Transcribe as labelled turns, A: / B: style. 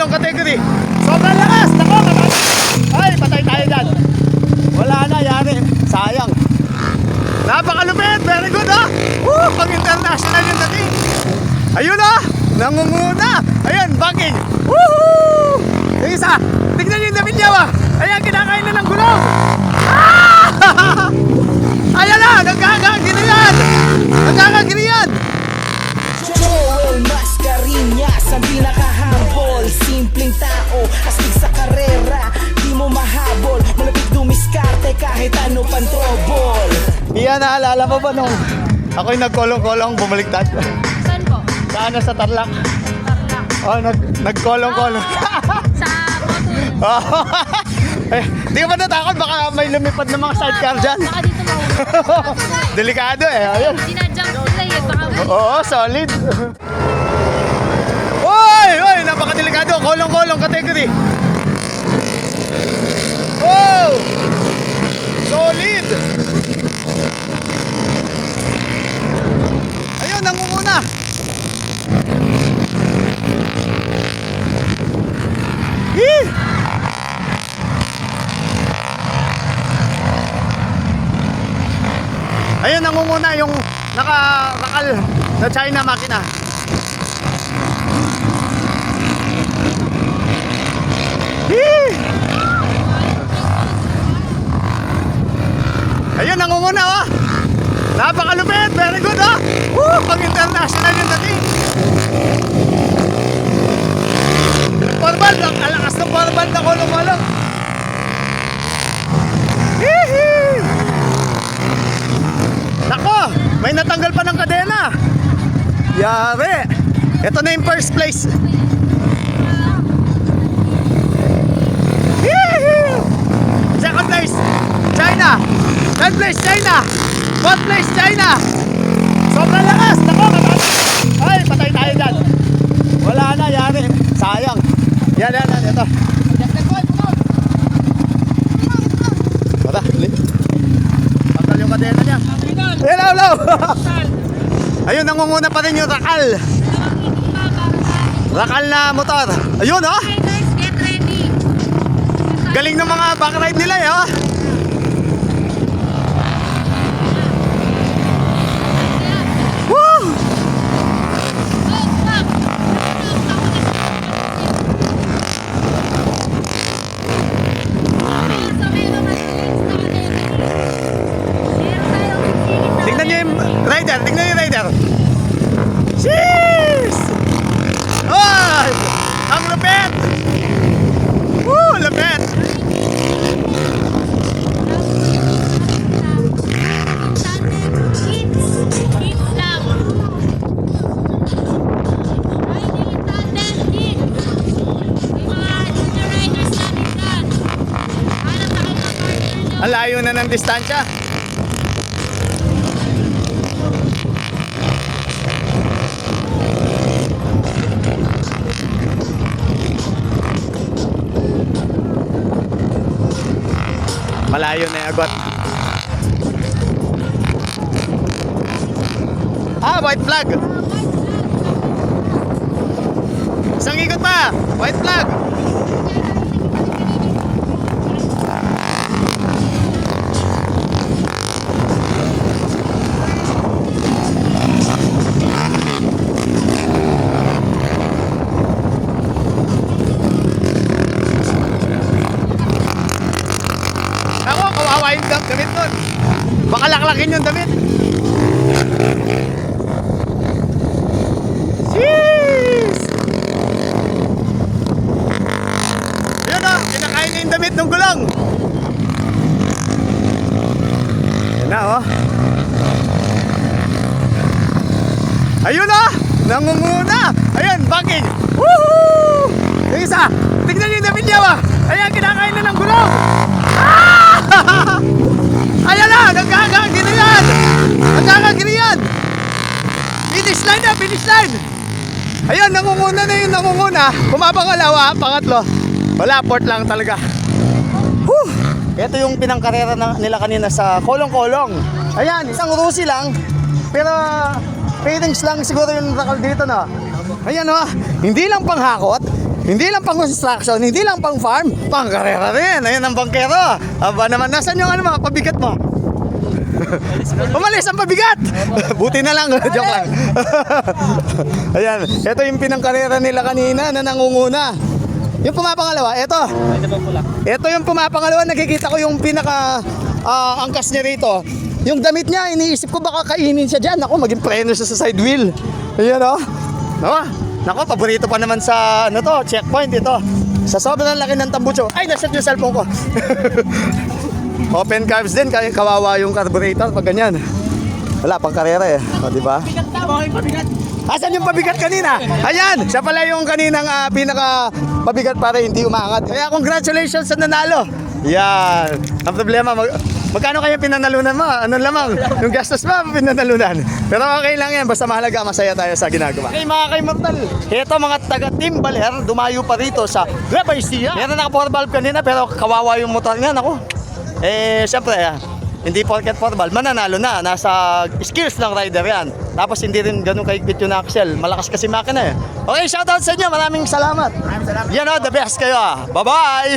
A: kolong-kolong category. Sobrang lakas! Nako, matay! Ay, patay tayo dyan. Wala na, yari. Sayang. Napakalupit! Very good, ah! Woo! Pang international yung dating. Ayun, ah! Nangunguna! Ayun, backing! Woohoo! Yung isa, tignan niyo yung damit niya, ah! Ayan, kinakain na ng gulong! Ah! Ayan na! Nagkakagiri yan! Nagkakagiri yan!
B: Joel Kahit ano pang trouble
A: Iyan, naalala mo ba nung ako'y nagkolong-kolong bumaliktad?
C: Saan po?
A: Saan na sa Tarlac?
C: Tarlac.
A: Oh, nag nagkolong-kolong.
C: Sa Motul.
A: eh, di ka ba natakot? Baka may lumipad na mga sidecar dyan.
C: Baka dito mahulog.
A: Delikado eh. Ayun.
C: Sinadjump sila eh. Baka
A: Oo, solid. Uy! Uy! Napakadelikado. Kolong-kolong category. Wow! Solid! Ayun, nangunguna. Hee! Ayun, nangunguna yung naka-rakal na China makina. Hee! Ayun, nangunguna oh! Napakalupit! Very good oh! Woo! Pang international yung dating! Forbal! Ang alakas ng na kolong-kolong! Hee! Nako! May natanggal pa ng kadena! Yari! Ito na yung first place! Second place, China! Third place, China! Fourth place, China! Sobrang lakas! Nako! matay! Ay, patay tayo dyan! Wala na, yari! Sayang! Yan, yan, yan, ito! Tara, li- Tanggal yung kadena niya. Hello, hello! Ayun, nangunguna pa rin yung rakal. Rakal na motor. Ayun, oh!
C: Okay guys, get ready.
A: Galing ng mga backride nila, eh, oh! Jeez! Ay! Ang lupit! Woo! Lupit! Ang layo na ng distansya. Malayo na yung agot. Ah, white flag. Isang ikot pa. White flag. Baka laklakin yung damit. Jeez! Yun o, kinakain na yung damit ng gulong. Yan na oh. Ayun o, nangunguna. Ayun, backing. Woohoo! Yung isa, tignan niyo yung damit niya ba? Ayan, kinakain na ng gulong. Ah! Ayan na, nagkakagiri yan! Nagkakagiri yan! Finish line na, finish line! Ayun, nangunguna na yung nangunguna. Pumapangalawa, pangatlo. Wala, port lang talaga. Whew! Ito yung pinangkarera na, nila kanina sa kolong-kolong. Ayan, isang rusi lang. Pero pairings lang siguro yung rakal dito na. Ayan o, hindi lang panghakot, Hindi lang pang construction, hindi lang pang farm, pang karera rin. Ayan ang bangkero. Aba naman, nasan yung ano mga pabigat mo? Umalis ang pabigat! Buti na lang, joke lang. Ayan, ito yung pinangkarera nila kanina na nangunguna. Yung pumapangalawa, ito. Ito yung pumapangalawa, nakikita ko yung pinaka ah, angkas niya rito. Yung damit niya, iniisip ko baka kainin siya dyan. Ako, maging preno siya sa side wheel. Ayan o. Oh. Nako, paborito pa naman sa ano to, checkpoint ito. Sa sobrang laki ng tambucho. Ay, nasat yung cellphone ko. Open carbs din, kaya kawawa yung carburetor pag ganyan. Wala pang karera eh, o, di ba? Asan yung pabigat kanina? Ayan, siya pala yung kaninang ah, pinaka pabigat para hindi umangat. Kaya congratulations sa nanalo. Yan. Ang problema, mag, magkano kaya pinanalunan mo? Ano lamang? Yung gastos mo, pinanalunan. Pero okay lang yan, basta mahalaga, masaya tayo sa ginagawa. Okay mga kay-mortal, ito mga taga Team Baler, dumayo pa rito sa Nueva Ecija. Meron naka 4 valve kanina, pero kawawa yung motor niya, ako. Eh, syempre, ah, hindi porket 4 valve, mananalo na. Nasa skills ng rider yan. Tapos hindi rin ganun kahigpit yung axle. Malakas kasi makina eh. Okay, shoutout sa inyo. Maraming salamat. Maraming salamat. Yan o, the best kayo ah. Bye-bye!